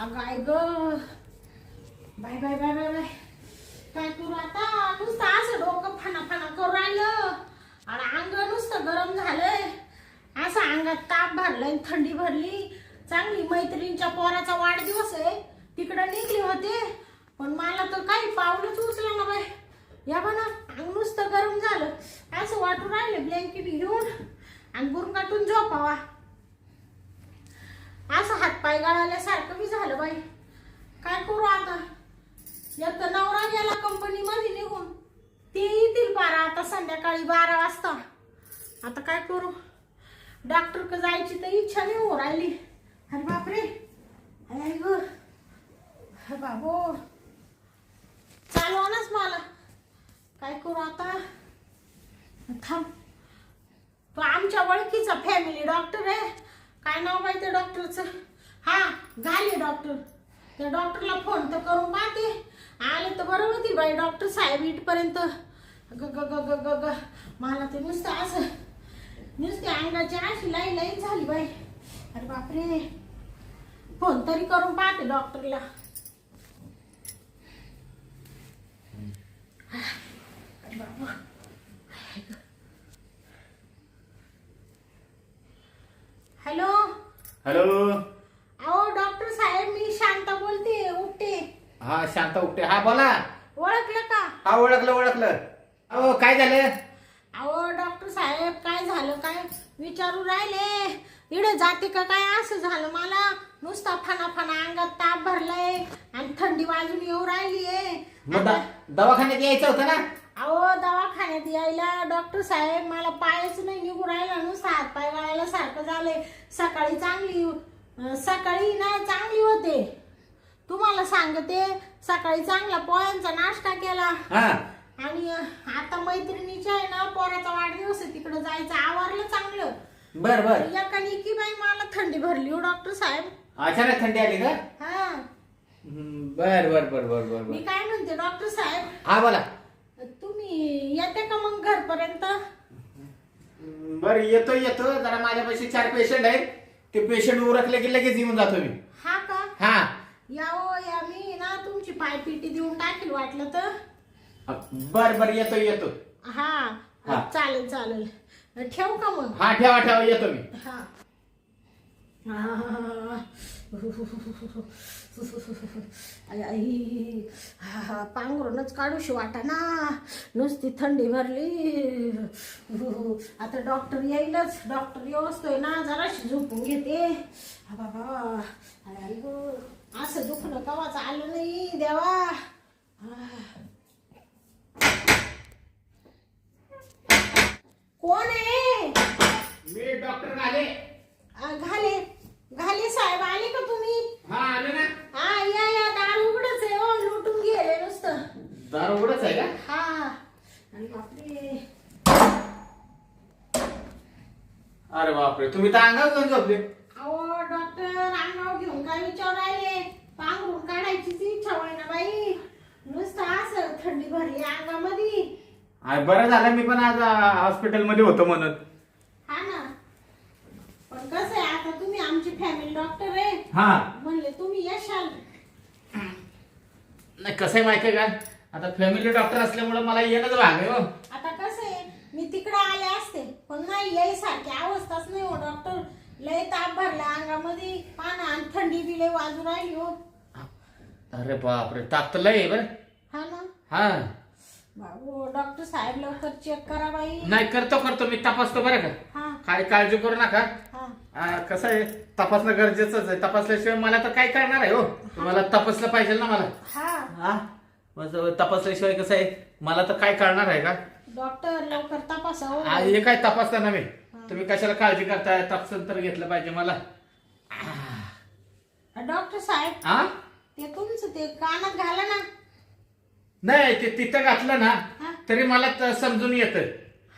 अगं आय ग. Bye bye bye bye bye. काय करू आता? नुसतं असं डोकं फाना फाना करू राहिलं. आणि अंग नुसतं गरम झालंय. असं अंगात ताप भरलाय थंडी भरली. चांगली मैत्रिणीच्या पोराचा वाढदिवस आहे. तिकडं निघले होते. पण मला तर काही पावलंच उचलं ना बाय या बना अंग नुसतं गरम झालं. असं वाटून राहिलं ब्लँकेट घेऊन. आणि बुरकाटून झोपावा. असं हातपाय गाळाल्यासारखं बी झालं बाई. काय करू आता? एक तर नवरा गेला कंपनी मध्ये निघून. ते येतील बारा आता संध्याकाळी बारा वाजता. आता काय करू? डॉक्टर क जायची तर इच्छा नाही हो राहिली. अरे बापरे. अरे ग. बाबो. बाबो चालवानाच मला. काय करू आता? थांब. तो आमच्या ओळखीचा फॅमिली डॉक्टर आहे. काय नाव बाई त्या डॉक्टरचं? हा झाले डॉक्टर. त्या डॉक्टरला फोन तर करून पाहते. आले तर बरं होती बाई डॉक्टर साहेब इथपर्यंत. ग ग ग ग ग ग. मला ते नुसतं असं नुसते अंगाची अशी लाई लाई झाली बाई. अरे बापरे. फोन तरी करून पाहते डॉक्टरला. अरे बाबा. हॅलो? हॅलो? अहो डॉक्टर साहेब मी शांता बोलते उठते. हा शांत उपटे हा बोला. ओळखलं का? हा ओळखलं ओळखलं. अहो काय झालं? अहो डॉक्टर साहेब काय झालं काय विचारू राहिले? इकडे जाते का काय? असं झालं मला. नुसता फणा फणा अंगात ताप भरलाय आणि थंडी वाजून येऊ राहिली आहे मग द- दवाखान्यात यायचं होतं ना? अहो दवाखान्यात यायला डॉक्टर साहेब मला पायच नाही निघू राहिला नुसता हात पाय गळायला सारखं झालंय. सकाळी चांगली सकाळी ना चांगली होते. तुम्हाला सांगते सकाळी चांगला पोळ्यांचा नाश्ता केला. हा. आणि आता मैत्रिणीच्या आहे ना पोराचा वाढदिवस आहे तिकडे जायचं आवरलं चांगलं. बर बर. एकाने की बाई मला थंडी भरली हो डॉक्टर साहेब. अचानक थंडी आली का? हा. बर बर बर बर बर. मी काय म्हणते डॉक्टर साहेब? हा बोला. येते का मग घरपर्यंत? बर येतो येतो जरा माझ्यापाशी चार पेशंट आहेत. ते पेशंट उरकले की लगेच येऊन जातो मी. हा का? हा. या हो या मी ना तुमची पायपिटी देऊन टाकेल वाटलं तर. बर बर येतो येतो हा. हा. चालेल चालेल. ठेवू का मग? हा ठेवा ठेवा येतो मी. हा. आई, आई हा, हा, पांघरूनच काढूशी वाटा ना. नुसती थंडी भरली. आता डॉक्टर येईलच डॉक्टर येऊस्तोय ना जराशी झोपून घेते. बाबा आई, गं. असं दुखणं कवाच आलं नाही देवा. हा. कोण आहे? मी डॉक्टर आ, घाले घाले साहेब आले का तुम्ही? हा आले ना. हा या या दार उघडच आहे हो लुटून गेले नुसतं. दार उघडच आहे का? हा. आणि बापरे. अरे बापरे तुम्ही तर अंगावर घेऊन झोपले. अहो डॉक्टर अंगावर घेऊन काय विचार राहिले? पांघरून काढायचीच इच्छा होय ना बाई. नुसतं असं थंडी भरली अंगामध्ये बरं झालं मी पण आज हॉस्पिटलमध्ये होतो म्हणून हा ना पण कसं आहे आता तुम्ही आमची फॅमिली डॉक्टर आहे. हा. म्हणले तुम्ही यशाल नाही कसं आहे माहिती आहे का? आता फॅमिली डॉक्टर असल्यामुळे मला येणंच भाग आहे हो. आता कसं आहे मी तिकडे आले असते पण नाही याय सारखी अवस्थाच नाही हो डॉक्टर लय ताप भरला अंगामध्ये पाना आणि थंडी बी लय वाजू राहिली हो. अरे बापरे ताप तर लय आहे बरं. हा ना? हा. बाबू डॉक्टर साहेब लवकर चेक करा बाई. नाही करतो करतो मी तपासतो बरं का. हा. काय काळजी करू नका. कसं आहे? तपासणं गरजेचंच आहे. तपासल्याशिवाय मला तर काय करणार आहे हो? तुम्हाला तपासलं पाहिजे ना मला. हा. हा? मग तपासल्याशिवाय कसं आहे? मला तर काय करणार आहे का? डॉक्टर लवकर तपासा हो. आ, हे काय तपासता ना मी? तुम्ही कशाला काळजी करताय? तपासून तर घेतलं पाहिजे मला. डॉक्टर साहेब. हा? ते तुमचं ते कानात घाला ना. नाही ते तिथं घातलं ना हा. तरी मला त- समजून येतं.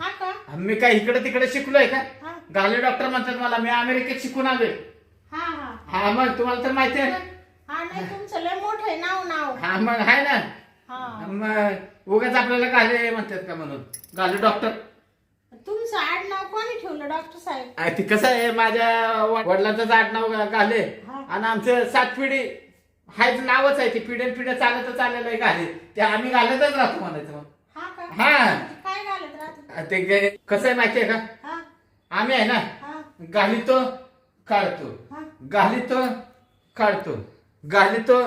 हा का? मी काय इकडे तिकडे शिकलोय का? गाले डॉक्टर म्हणतात मला मी अमेरिकेत शिकून आलोय. हा हा. हा मग तुम्हाला तर माहिती आहे. हा नाही तुमचं लय मोठं आहे नाव नाव. हा मग आहे ना. हा. मग उगाच आपल्याला गाले म्हणतात का म्हणून? गाले डॉक्टर. तुमचं आडनाव कोणी ठेवलं डॉक्टर साहेब? आ, ते कसं आहे माझ्या व- वडिलांचं आडनाव गा- गाले. हा. आणि आमचं सात पिढी हाच नावच आहे ते पिढ्यान पिढ्या चालत चाललेलं आहे घाले ते आम्ही घालतच राहतो म्हणायचं मग. हा का? काय घालत राहत? ते गे- कसं आहे माहितीये का? हा. आम्ही आहे ना घालितो काढतो. घालितो काढतो. घालितो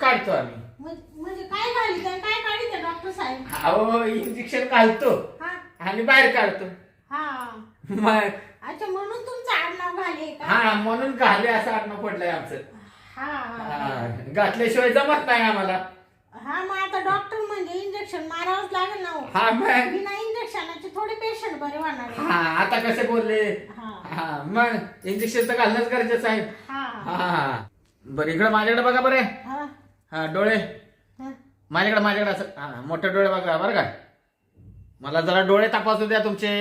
काढतो आम्ही. म्हण- म्हणजे काय घालीत? काय काढीत डॉक्टर साहेब? अहो इंजेक्शन घालतो. हा. आणि बाहेर काढतो. हा. मग अच्छा म्हणून तुमचं आडनाव घाले हा म्हणून घाले असं आडणं पडलंय आमचं. घातल्याशिवाय जमत नाही आम्हाला. हा मग आता डॉक्टर म्हणजे इंजेक्शन मारावंच लागेल ना हो. हा मग. बिना इंजेक्शनाचे थोडे पेशंट बरे होणार आहे. हा आता कसे बोलले? हा. हा मग इंजेक्शन तर घालणंच गरजेचं आहे. हा. हा हा बरं इकडे माझ्याकडे बघा बरे. हा. हा डोळे. हा. माझ्याकडे माझ्याकडे असं हा मोठे डोळे बघा बरं का? मला जरा डोळे तपासू द्या तुमचे.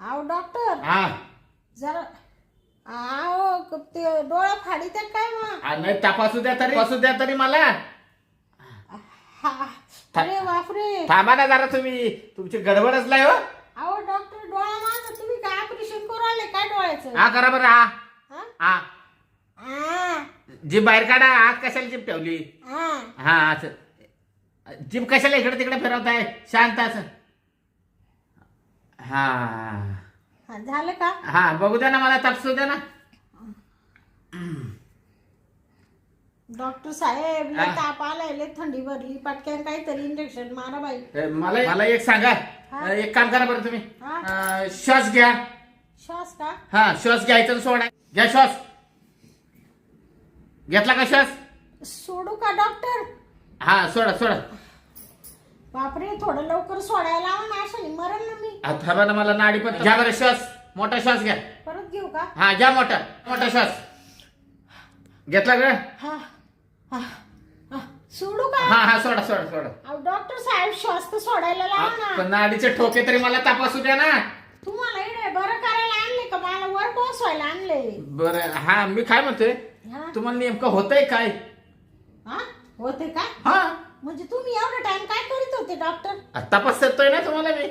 अहो डॉक्टर हा. जरा अहो ते डोळा फाडीत आहे काय मग? हा, नाही तपासू द्या तरी तपासू द्या तरी मला. अरे बापरे. थांबा ना जरा तुम्ही. तुमची गडबडच नाही हो. अहो डॉक्टर डोळा माझा तुम्ही काय ऑपरेशन करू आले काय डोळ्याचं? हा करा बरं हा. हा? हा. आ, बाहेर काढा. आत कशाला जीप ठेवली? आ. हा असं. जीप कशाला इकडे तिकडे फिरवताय? शांत असं. हा. हा, झालं का? हा बघू द्या ना मला तपासू द्या ना. डॉक्टर साहेब लय हा. ताप आलाय लय थंडी भरली पटक्यान काहीतरी इंजेक्शन मारा बाई. ए, मला मला एक सांगा. हा. एक काम करा बरं तुम्ही. हा. अं, श्वास घ्या. श्वास का? हा श्वास घ्यायचा आणि सोडा. घ्या श्वास. घेतला का श्वास? सोडू का डॉक्टर? हा सोडा सोडा. बापरे थोडं लवकर सोडायला लावा ना अशाने मरण ना मी. हा, थांबा ना मला नाडी पण घ्या बरं श्वास. मोठा श्वास घ्या. परत घेऊ का? हा घ्या मोठा. मोठा श्वास. घेतला का? हा. सोडू का? हा हा सोडा सोडा सोडा. अहो डॉक्टर साहेब श्वास तर सोडायला लावा ना. पण नाडीचे ठोके तरी मला तपासू द्या ना. तुम्हाला इकडे बरं करायला आणले का? मला वर पोहोचवायला आणले. बरं हा मी काय म्हणतोय? हा. तुम्हाला नेमकं होतंय काय? हा? होते का? हा. म्हणजे तुम्ही एवढा टाइम काय करीत होते डॉक्टर तपास करतोय ना तुम्हाला मी.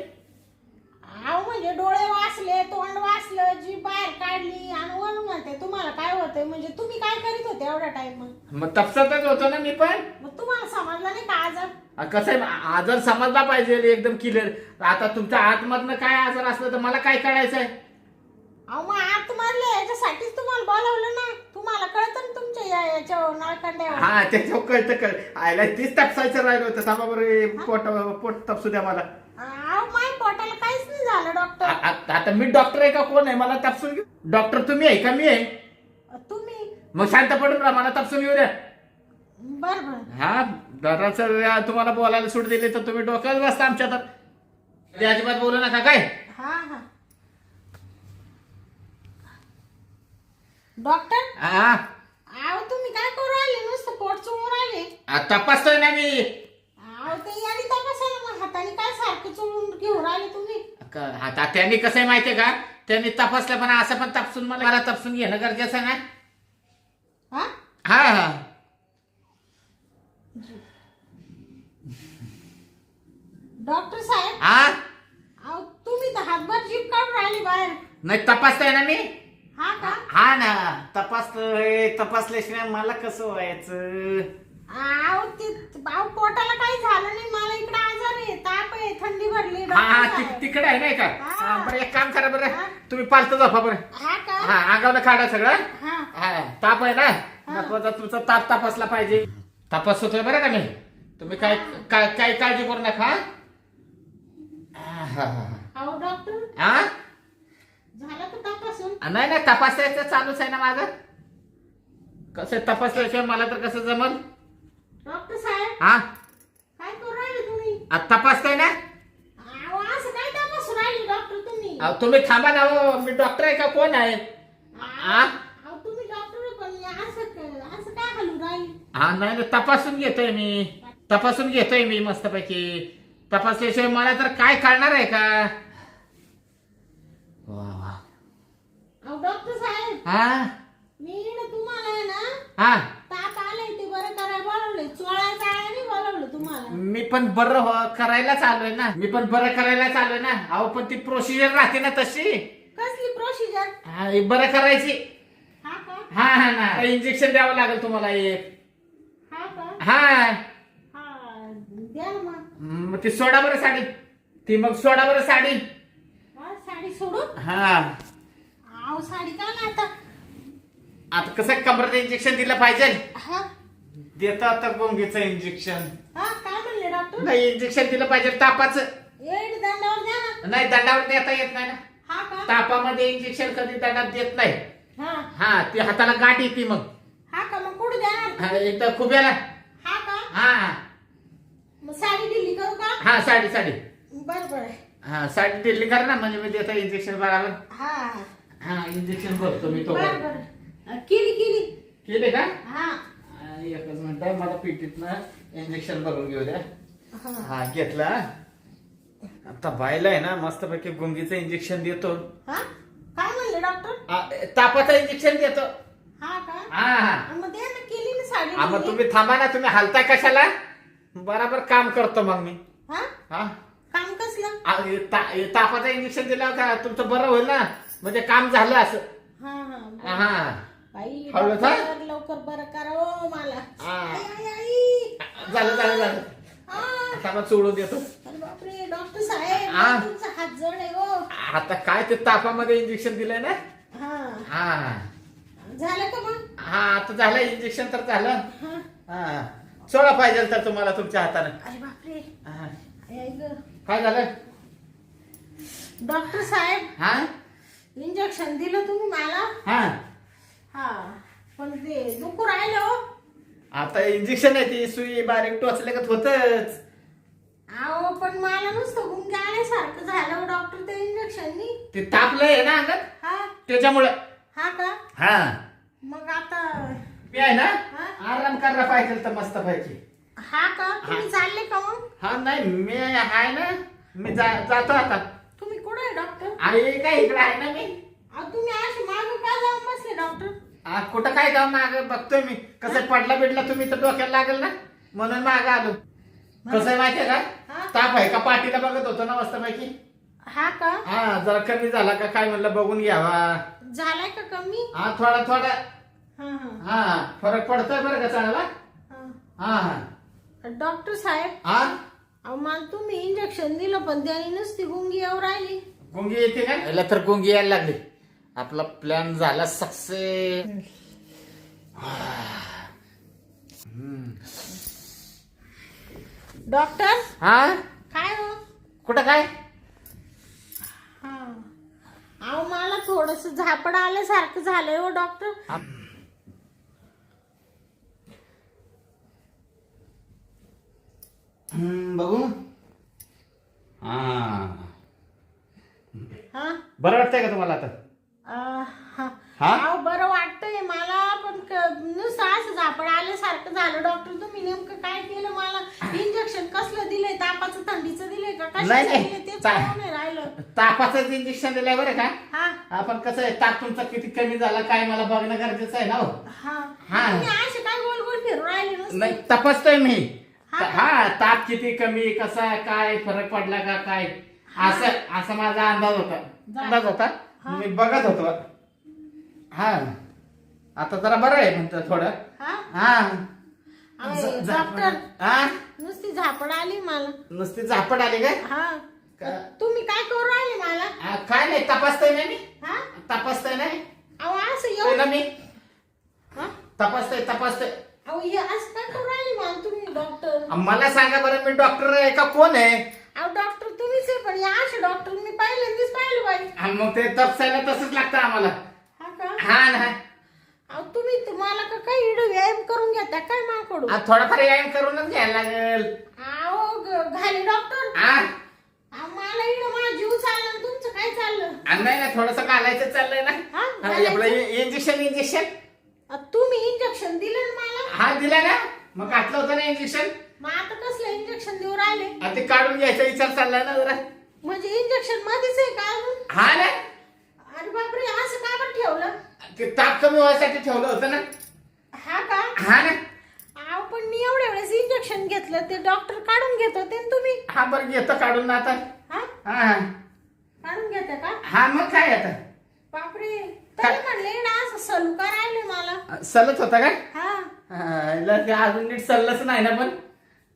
अहो म्हणजे डोळे वाचले तोंड वाचलं जी बाहेर काढली आणि वरून म्हणते तुम्हाला काय होतंय? म्हणजे तुम्ही काय करीत होते एवढा टाइम मग मग तपासतच होतो ना मी पण. मग तुम्हाला समजलं नाही का आजार? आ, कसं आहे आजार समजला पाहिजे एकदम क्लिअर आता तुमच्या आतमधनं काय आजार असलं तर मला काय कळायचं आहे? अहो मग आत मारले याच्यासाठीच तुम्हाला बोलावलं ना. तुम्हाला कळतं ना तुमच्या या- याच्या नळकंड्यावर हा त्याच्यावर कळतं कळ आयला तीच तपासायचं राहिलं होतं. थांबा बरं हे पोट पोट तपासू द्या मला अहो माय पोटाला काहीच नाही झालं डॉक्टर आ- आता मी डॉक्टर आहे का कोण आहे? मला तपासून घेऊ डॉक्टर तुम्ही आहे का? मी आहे. तुम्ही? मग शांत पडून राहा मला तपासून घेऊ द्या. बर बर. हा दराचं तुम्हाला बोलायला सूट दिली तर तुम्ही डोक्यात बसता आमच्या तर. अजिबात बोलू नका काय? हा हा. डॉक्टर हा अहो तुम्ही काय करू राहिले? नुसतं पोट चोळून राहिले. आ, तपासतोय ना मी. ते याने तपासायला मग हाताने काय सारखं चोळून घेऊन राहिले तुम्ही? आता त्यांनी कसं आहे माहितीये का? त्यांनी तपासलं पण असं पण तपासून मला मला तपासून घेणं गरजेचं आहे ना? हा? हा हा. डॉक्टर साहेब? हा? अहो तुम्ही तर हातभर जीप काढून राहिली बाहेर. नाही तपासताय ना मी? हा का? हा ना तपासतोय तपासल्याशिवाय मला कसं व्हायचं? ते अहो पोटाला काही झालं नाही. मला इकडे आजार आहे. ताप आहे. थंडी भरली. हा हा ति-. तिकडे आहे नाही का? हा. हा, बरं एक काम करा बरं. हा. तुम्ही पालतं झोपा बरं. हा का? हा अंगावलं काढा सगळं. हा. हा ताप आहे ना? महत्त्वाचा तुमचा ताप तपासला पाहिजे. तपास होतोय बरं का नाही? तुम्ही काय काय काय काळजी करू नका हा, हा, हा. अहो डॉक्टर? हा झालं का तपासून? नाही नाही तपासायचं चालूच आहे ना माझं कसं तपासल्याशिवाय मला तर कसं जमल? डॉक्टर साहेब हा? काय करू राहिले तुम्ही? तपासताय ना? अहो असं काय तपासून राहिले डॉक्टर तुम्ही? अहो, तुम्ही थांबा ना हो मी डॉक्टर आहे का कोण आहे? हा? अहो तुम्ही डॉक्टर आहे, पण असं क- असं काय हलून राहिले? हा नाही नाही, तपासून घेतोय मी. तपासून घेतोय मी मस्तपैकी. तपासल्याशिवाय मला तर काय कळणार आहे का? वा वा. अहो डॉक्टर साहेब हा? मी इकडे तुम्हाला आहे ना हा ताप आलाय ते बरं करायला बोलवले चोळा चाळ्याने बोलवलं तुम्हाला मी पण बरं हो- करायलाच आलोय ना. मी पण बरं करायलाच आलोय ना. अहो पण ती प्रोसिजर राहते ना तशी. कसली प्रोसिजर हा, हे बरं करायची. हा का? हा हा ना इंजेक्शन द्यावं लागेल तुम्हाला एक. हा हा. द्या ना मग. मग ती सोडा बरं साडी. ती मग सोडा बरं साडी. हा, साडी सोडून? हा. आव साडी का ना आता? आता कसं कमरात इंजेक्शन दिलं पाहिजे? हा. देतो आता गोंगीचं इंजेक्शन हा नाही इंजेक्शन दिलं पाहिजे तापाचं. येड दंडावर द्या ना. नाही दंडावर देता येत नाही ना. हा का? तापामध्ये इंजेक्शन कधी दंडात देत नाही. हा. हा ती हाताला गाठ येते मग. हा का? मग कुठे हा, एकदा खुब्याला. हा का? हा. मग साडी दिली करू का? हा साडी साडी. बर बर. हा साडी दिली कर ना म्हणजे मी देतो इंजेक्शन बरोबर हा. हा इंजेक्शन करतो मी तो बर बर. केली केली. केले का? हा. हा, एकच मिनिट मला पिटीतनं इंजेक्शन भरून घेऊ द्या. हा घेतला. आता बायला आहे ना मस्तपैकी गुंगीचं इंजेक्शन देतो. हा? काय म्हणले डॉक्टर आ, तापाचं इंजेक्शन देतो. हा का? हा हा. मग ना केली ना साडी मग दिली. तुम्ही थांबा ना तुम्ही हलता कशाला? बराबर काम करतो मग मी. हा? हा? काम कसलं? आ, हे ता- हे तापाचं इंजेक्शन दिलं का तुमचं बरं होईल ना? म्हणजे काम झालं असं. हा हा. हा. बाई हळू था? डॉक्टर, लवकर बरं करा ओ मला. हा. आई, आई, आई. झालं झालं झालं. हा. आता मग सोडून देतो. अरे बापरे डॉक्टर साहेब हा. तुमचा हात जड आहे हो. आता काय ते तापामध्ये इंजेक्शन दिलंय ना? हा. हा. झालं का मग? हा आता झालं इंजेक्शन तर झालं. हा. हा. सोडा पाहिजे तर तुम्हाला तुमच्या हाताने. अरे बापरे. हा. आई, आई गं. काय झालं? डॉक्टर साहेब हा? इंजेक्शन दिलं तुम्ही मला? हा. हा. पण ते दुखू राहिलं हो. आता इंजेक्शन आहे ती सुई बारीक टोचल्यागत होतच. अहो पण मला नुसतं गुंगे आल्यासारखं झालं हो डॉक्टर त्या इंजेक्शननी ते तापलंय ना अंगात? हा. त्याच्यामुळं. हा का? हा. मग आता मी आहे ना? हा? आराम करायला पाहिजे तर मस्त पाहिजे हा का? तुम्ही चालले का मग? हा नाही मी आहे ना? मी जा जातो आता. तुम्ही कुठे आहे डॉक्टर आहे काय इकडे? आहे ना मी? अहो तुम्ही असे मागे का जाऊन बसले डॉक्टर आ, कुठं काय जाऊ माग बघतोय मी. कसं पडला बिडला तुम्ही तर डोक्याला लागेल ना? म्हणून माग आलो. कसं आहे माहितीये हा? का ताप आहे का? पाठीला बघत होतो ना मस्त पैकी हा का? हा जरा कमी झाला का काय म्हणलं बघून घ्यावा. झालाय का कमी? हा थोडा थोडा. हा हा. हा फरक पडतोय बरं का चांगला? हा. हा हा. डॉक्टर साहेब हा? अहो मला तुम्ही इंजेक्शन दिलं पण त्याने नुसती गुंगी येऊ राहिली. गुंगी येते का? याला तर गुंगी यायला लागली. आपला प्लॅन झाला सक्सेस डॉक्टर? हा? काय हो? कुठं काय? हा. अहो मला थोडस झापड आल्यासारखं झालंय हो डॉक्टर. हम्म, बघू. हा. हा? बरं वाटतंय का तुम्हाला आता? हा. हा? बरं वाटतंय. मला पण नुसतं असं झापड आल्यासारखं झालं. डॉक्टर तुम्ही नेमकं काय केलं मला? इंजेक्शन कसलं दिलंय? तापाचं थंडीचं दिलंय का? नाही, कशाचं नाही. दिलंय? ते ता- कळलं नाही राहिलं? तापाचंच इंजेक्शन दिलंय बरं का? हा. आपण कसं आहे ताप तुमचा किती कमी झाला काय मला बघणं गरजेचं आहे ना हो? हा. हा. तुम्ही असे काय गोल गोल फिरून राहिले नुसते? नाही तपासतोय मी. हा. हा ताप किती कमी कसा काय फरक पडला का काय? असं असा माझा अंदाज होता. अंदाज होता? हा. मी बघत होतो. हा. आता जरा बरं आहे म्हणतो थोडं. हा? हा. डॉक्टर. हा? नुसती झापड आली मला. नुसती झापड आली काय? हा. का- तुम्ही काय करू राहिले मला? हा, काय नाही तपासतोय ना मी. हा? तपासतोय नाही अहो असं येऊ ना मी. हा? तपासतोय तपासतोय. अहो हे असं काय करू राहिले मला तुम्ही डॉक्टर? मला सांगा बरं मी डॉक्टर आहे का कोण आहे? अहो डॉक्टर तुम्हीच आहे पण या असे डॉक्टर मी बाई. आणि मग ते तपासायला तसंच लागतं आम्हाला. हा का? हा ना. अहो तुम्ही तुम्हाला का काही इडं व्यायाम करून घेता? काय माकडू? आ, थोडाफार व्यायाम करूनच घ्यायला लागेल. अहो ग- घाली डॉक्टर आ? अहो, मला इडं माझा जीव चालला आणि तुमचं काय चाललं? आ, नाही ना थोडस घालायचं चाललंय ना. हा, घालायचं? आपलं इंजेक्शन इंजेक्शन अहो, तुम्ही इंजेक्शन दिलं ना मला? हा दिला ना. मग घातलं होतं ना इंजेक्शन मग आता कसलं इंजेक्शन देऊ राहिले? ते काढून घ्यायचा विचार चाललाय ना जरा. मध्येच आहे का अजून? हा ना. अरे बापरे असं का बरं ठेवलं? ते ताप कमी व्हायसाठी ठेवलं होतं ना. हा का? हा ना. पण मी एवढ्या वेळेस इंजेक्शन घेतलं ते डॉक्टर काढून घेत होते ना तुम्ही. हा बरं घेतो काढून ना आता. हा? हा हा. काढून घेता का? हा मग काय आता? बापरे तरी म्हणले ना असं सलू का राहिले मला? सलत होता काय? हा. हा, ते अजून नीट सल्लच नाही ना पण.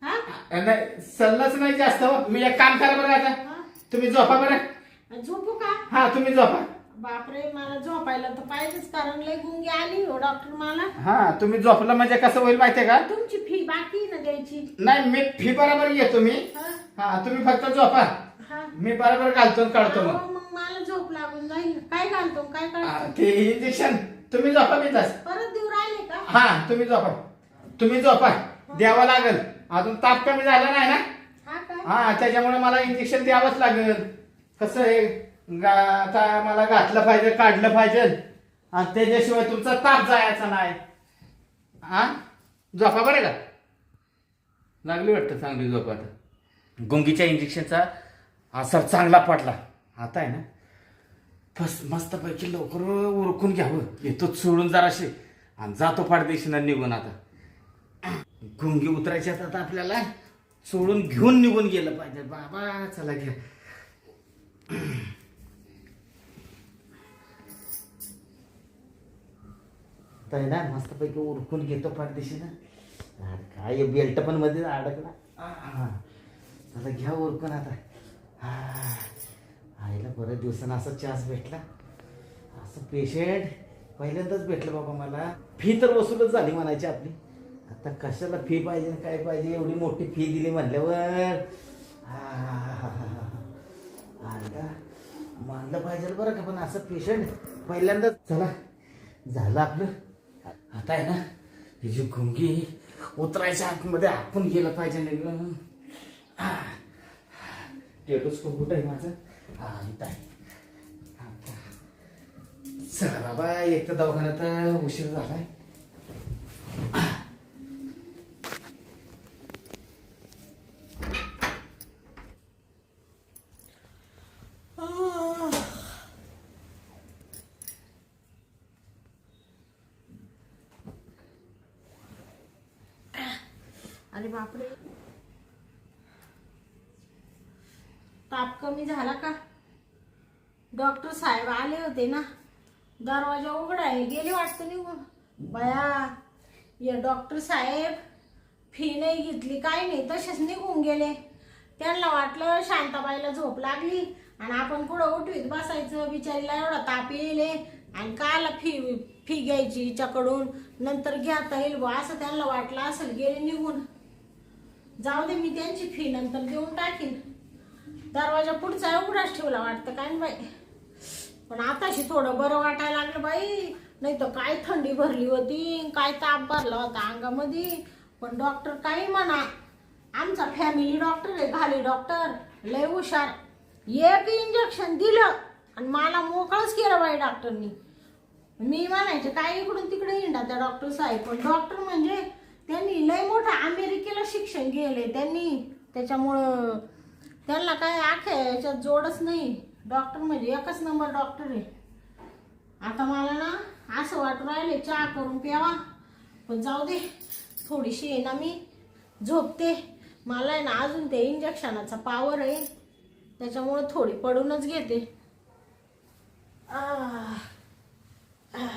हा? नाही सल्लच नाही जास्त हो. मी एक काम करा बरं आता. हा? तुम्ही झोपा बरं. झोपू का? हा तुम्ही झोपा. बापरे मला झोपायला तर पाहिजेच कारण लय गुंगी आली हो डॉक्टर मला. हा तुम्ही झोपला म्हणजे कसं होईल माहितीये का? तुमची फी बाकी आहे ना द्यायची? नाही मी फी बरोबर येतो मी. हा. हा तुम्ही फक्त झोपा. हा. मी बरोबर घालतो आणि काढतो मग. अहो, मग मला झोप लागून जाईल. काय घालतो काय हा, ते इंजेक्शन तुम्ही झोपा मी तास. परत देऊ राहिले का? हा तुम्ही झोपा. तुम्ही झोपा. द्यावं लागेल. अजून ताप कमी झाला नाही ना? हा त्याच्यामुळे मला इंजेक्शन द्यावंच लागेल. कसं आहे? आता मला घातलं पाहिजे काढलं पाहिजे. आणि त्याच्याशिवाय तुमचा ताप जायचा नाही. हा? झोपा बरं का? लागली वाटतं चांगली झोपा आता. गुंगीच्या इंजेक्शनचा असर चांगला पडला. आता आहे ना? बस मस्तपैकी लवकर ओळखून घ्यावं. येतोच सोडून जराशे. आणि जातो फाडदेशीनं निघून आता. गुंगी उतरायची आता आपल्याला. सोडून घेऊन निघून गेलं पाहिजे. बाबा चला घ्या. आहे ना मस्तपैकी उरकून घेतो पाठदेशीनं अरे काय बेल्ट पण मध्ये अडकला. चला घ्या उरकून आता. हा. आईला बऱ्याच दिवसानं असा चान्स भेटला. असं पेशंट पहिल्यांदाच भेटलं बाबा मला. फी तर वसूलच झाली म्हणायची आपली. आता कशाला फी पाहिजे काय पाहिजे? एवढी मोठी फी दिली म्हणल्यावर? आला मानलं पाहिजे बरं का पण असं पेशंट पहिल्यांदाच चला झालं आपलं. आता आहे ना ही जी गुंगी उतरायच्या आतमध्ये आपण गेलं पाहिजे नाही टेटोस्कोप कुठं आहे माझं? हा इथं आहे. आता. चला बाबा एक तर दवाखान्यात उशीर झालाय. बापरे. ताप कमी झाला का? डॉक्टर साहेब आले होते ना. दरवाजा उघडा आहे. गेले वाटतं निघून. बया या डॉक्टर साहेब फी नाही घेतली काय नाही. तसेच निघून गेले. त्यांना वाटलं शांताबाईला झोप लागली आणि आपण कुठं उठवीत बसायचं? बिचारीला एवढा ताप येईल आणि काला फी फी घ्यायची हिच्याकडून. नंतर घेता येईल बा असं त्यांना वाटलं असेल. गेले निघून. जाऊ दे मी त्यांची फी नंतर देऊन टाकीन. दरवाजा पुढचा उघडाच ठेवला वाटतं काय न बाई? पण आताशी थोडं बरं वाटायला लागलं बाई. नाही तर काय थंडी भरली होती काय ताप भरला होता अंगामध्ये. पण डॉक्टर काही म्हणा आमचा फॅमिली डॉक्टर आहे घाली डॉक्टर लय हुशार. एक इंजेक्शन दिलं आणि मला मोकळंच केलं बाई डॉक्टरनी मी म्हणायचे काय इकडून तिकडे हिंडा त्या डॉक्टर साहेब? पण डॉक्टर म्हणजे त्यांनी लय मोठं अमेरिकेला शिक्षण गेले त्यांनी. त्याच्यामुळं त्यांना काय आख्या याच्यात जोडच नाही. डॉक्टर म्हणजे एकच नंबर डॉक्टर आहे. आता मला ना असं वाटू राहिले चहा करून प्यावा. पण जाऊ दे थोडीशी आहे ना मी झोपते. मला आहे ना अजून ते इंजेक्शनाचा पावर आहे. त्याच्यामुळं थोडी पडूनच घेते. आ, आ.